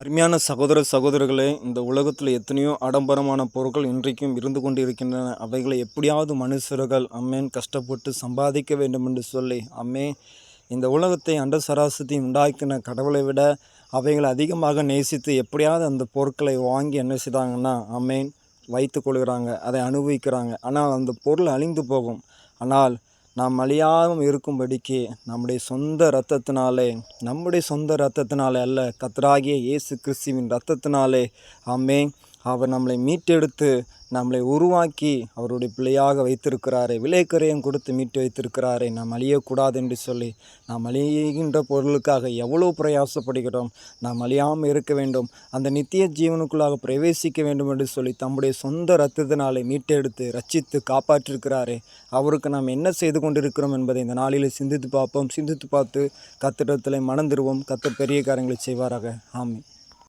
அருமையான சகோதர சகோதரர்களே இந்த உலகத்தில் எத்தனையோ ஆடம்பரமான பொருட்கள் இன்றைக்கும் இருந்து கொண்டு இருக்கின்றன அவைகளை எப்படியாவது மனுஷர்கள் அம்மேன் கஷ்டப்பட்டு சம்பாதிக்க வேண்டும் என்று சொல்லி அம்மே இந்த உலகத்தை அண்ட சராசத்தை உண்டாக்கின கடவுளை விட அவைகளை அதிகமாக நேசித்து எப்படியாவது அந்த பொருட்களை வாங்கி என்ன செய்தாங்கன்னா அம்மேன் வைத்து கொள்கிறாங்க அதை அனுபவிக்கிறாங்க. ஆனால் அந்த பொருள் அழிந்து போகும். ஆனால் நாம் அழியாமல் இருக்கும்படிக்கு நம்முடைய சொந்த இரத்தத்தினாலே நம்முடைய சொந்த இரத்தத்தினாலே அல்ல கத்தராகிய இயேசு கிறிஸ்துவின் இரத்தத்தினாலே. ஆமே அவர் நம்மளை மீட்டெடுத்து நம்மளை உருவாக்கி அவருடைய பிள்ளையாக வைத்திருக்கிறாரே விலைக்கரையும் கொடுத்து மீட்டு வைத்திருக்கிறாரே நாம் அழியக்கூடாது என்று சொல்லி நாம் அழிகின்ற பொருளுக்காக எவ்வளோ பிரயாசப்படுகிறோம் நாம் அழியாமல் இருக்க வேண்டும் அந்த நித்திய ஜீவனுக்குள்ளாக பிரவேசிக்க வேண்டும் என்று சொல்லி தம்முடைய சொந்த இரத்தத்தினாலே மீட்டெடுத்து ரச்சித்து காப்பாற்றிருக்கிறாரே அவருக்கு நாம் என்ன செய்து கொண்டிருக்கிறோம் என்பதை இந்த நாளில் சிந்தித்து பார்ப்போம். சிந்தித்து பார்த்து கத்திடத்தில் மணந்திருவோம் கத்த பெரிய காரியங்களை செய்வாராக. ஆமி